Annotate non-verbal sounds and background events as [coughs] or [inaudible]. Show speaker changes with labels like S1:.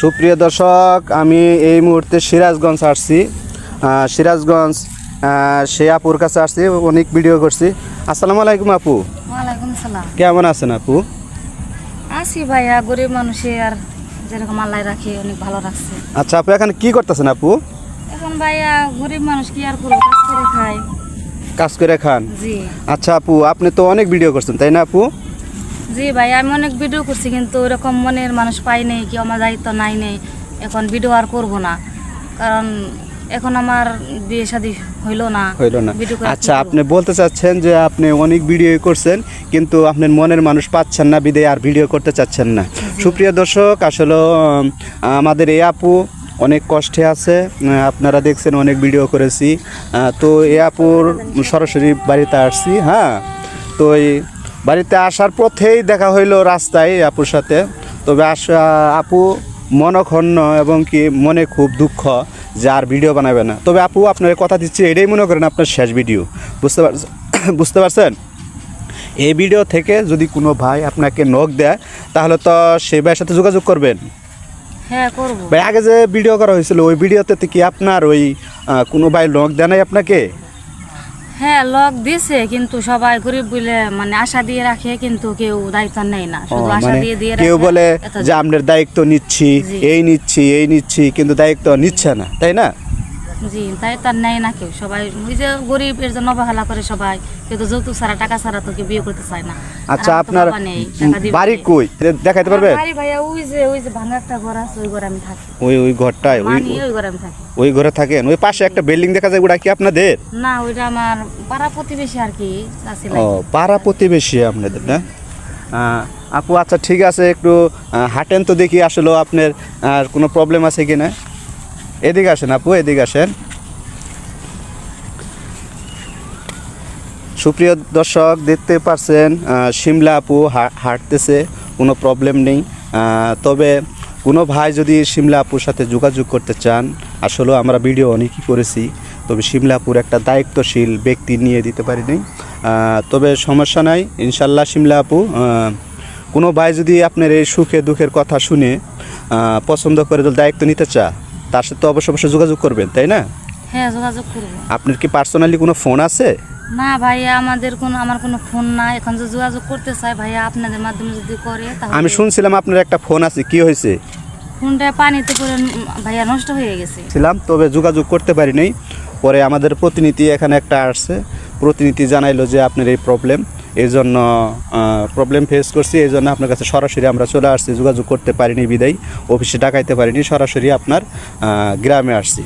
S1: সুপ্রিয় দর্শক আমি এই মুহূর্তে সিরাজগঞ্জ আসছি। সিরাজগঞ্জ সে আপুর কাছে আসছি অনেক ভিডিও করছি। আসসালামু আলাইকুম আপু।
S2: সালাম।
S1: কেমন আছেন আপু?
S2: আছি ভাইয়া গরিব মানুষে আর যেরকম আল্লাহ রাখে অনেক ভালো রাখছে।
S1: আচ্ছা আপু এখানে কি করতেছেন আপু?
S2: এখন ভাইয়া গরিব মানুষ কি আর করব? কাজ করে খায়
S1: কাজ করে খান।
S2: জি।
S1: আচ্ছা আপু আপনি তো অনেক ভিডিও করছেন তাই না আপু?
S2: জি ভাই আমি অনেক ভিডিও করছি কিন্তু ওরকম মনের মানুষ পাই নেই কি আমার দায়িত্ব নাই নেই এখন ভিডিও আর করব না। কারণ এখন আমার বিয়ে শাদী হইল না
S1: হইল না। আচ্ছা আপনি বলতে চাচ্ছেন যে আপনি অনেক ভিডিও করছেন কিন্তু আপনার মনের মানুষ পাচ্ছেন না বিদে আর ভিডিও করতে চাচ্ছেন না। সুপ্রিয় দর্শক আসলে আমাদের এই আপু অনেক কষ্টে আছে আপনারা দেখছেন অনেক ভিডিও করেছি। তো এ আপুর সরাসরি বাড়িতে আসছি হ্যাঁ? তো এই বাড়িতে আসার পথেই দেখা হইল রাস্তায় আপুর সাথে। তবে আসা আপু মনক্ষণ্ণ এবং কি মনে খুব দুঃখ যে আর ভিডিও বানাবে না। তবে আপু আপনার কথা দিচ্ছি এটাই মনে করেন আপনার শেষ ভিডিও। বুঝতে পারছেন [coughs] বুঝতে পারছেন? এই ভিডিও থেকে যদি কোনো ভাই আপনাকে নখ দেয় তাহলে তো সেই ভাইয়ের সাথে যোগাযোগ করবেন।
S2: হ্যাঁ করব।
S1: ভাই আগে যে ভিডিও করা হয়েছিল ওই ভিডিওতে কি আপনার ওই কোনো ভাই নখ দেয় নাই আপনাকে?
S2: হ্যাঁ লক দিছে কিন্তু সবাই গরিব বলে মানে আশা দিয়ে রাখে কিন্তু কেউ দায়িত্ব নেই না। শুধু আশা
S1: মানে
S2: দিয়ে দিয়ে
S1: কেউ বলে যে আপনার দায়িত্ব নিচ্ছি এই নিচ্ছি এই নিচ্ছি কিন্তু দায়িত্ব নিচ্ছে না তাই না?
S2: জি তাই তার নেয় না কেউ সবাই ওই যে গরিব এর জন্য অবহেলা করে সবাই কেউ তো যৌতুক ছাড়া টাকা ছাড়া তো কেউ বিয়ে করতে চায় না।
S1: আচ্ছা আপনার বাড়ি কই? দেখাইতে
S2: আমার বাড়ি ভাইয়া ওই যে ওই যে ভাঙা একটা ঘর আছে ওই ঘরে আমি থাকি।
S1: ওই ওই ঘরটায় ওই
S2: ওই ঘরে আমি থাকি।
S1: ওই ঘরে থাকেন? ওই পাশে একটা বিল্ডিং দেখা যায় ওটা কি আপনাদের?
S2: না ওইটা আমার পাড়া প্রতিবেশী আর কি আছে
S1: ও পাড়া প্রতিবেশী আপনাদের না? আপু আচ্ছা ঠিক আছে একটু হাঁটেন তো দেখি আসলে আপনার আর কোনো প্রবলেম আছে কি না? এদিকে আসেন আপু, এদিকে আসেন। সুপ্রিয় দর্শক, দেখতে পারছেন সিমলা আপু হাঁটতেছে, কোনো প্রবলেম নেই। তবে কোনো ভাই যদি সিমলা আপুর সাথে যোগাযোগ করতে চান, আসলেও আমরা ভিডিও অনেকই করেছি, তবে শিমলা আপুর একটা দায়িত্বশীল ব্যক্তি নিয়ে দিতে পারিনি। তবে সমস্যা নাই, ইনশাল্লাহ সিমলা আপু কোনো ভাই যদি আপনার এই সুখে দুঃখের কথা শুনে পছন্দ করে দায়িত্ব নিতে চা তার সাথে তো অবশ্য অবশ্যই যোগাযোগ করবেন তাই না?
S2: হ্যাঁ যোগাযোগ করব।
S1: আপনার কি পার্সোনালি কোনো ফোন আছে?
S2: না ভাইয়া আমাদের কোনো আমার কোনো ফোন নাই। এখন যে যোগাযোগ করতে চাই ভাইয়া আপনাদের মাধ্যমে যদি করে তাহলে
S1: আমি শুনছিলাম আপনার একটা ফোন আছে কি হয়েছে?
S2: ফোনটা পানিতে উম, ভাইয়া নষ্ট হয়ে গেছে।
S1: ছিলাম তবে যোগাযোগ করতে পারি নাই। পরে আমাদের প্রতিনিধি এখানে একটা আসছে। প্রতিনিধি জানাইলো যে আপনার এই প্রবলেম এই জন্য প্রবলেম ফেস করছি এই জন্য আপনার কাছে সরাসরি আমরা চলে আসছি, যোগাযোগ করতে পারিনি বিদায় অফিসে ডাকাইতে পারিনি, সরাসরি আপনার গ্রামে আসছি।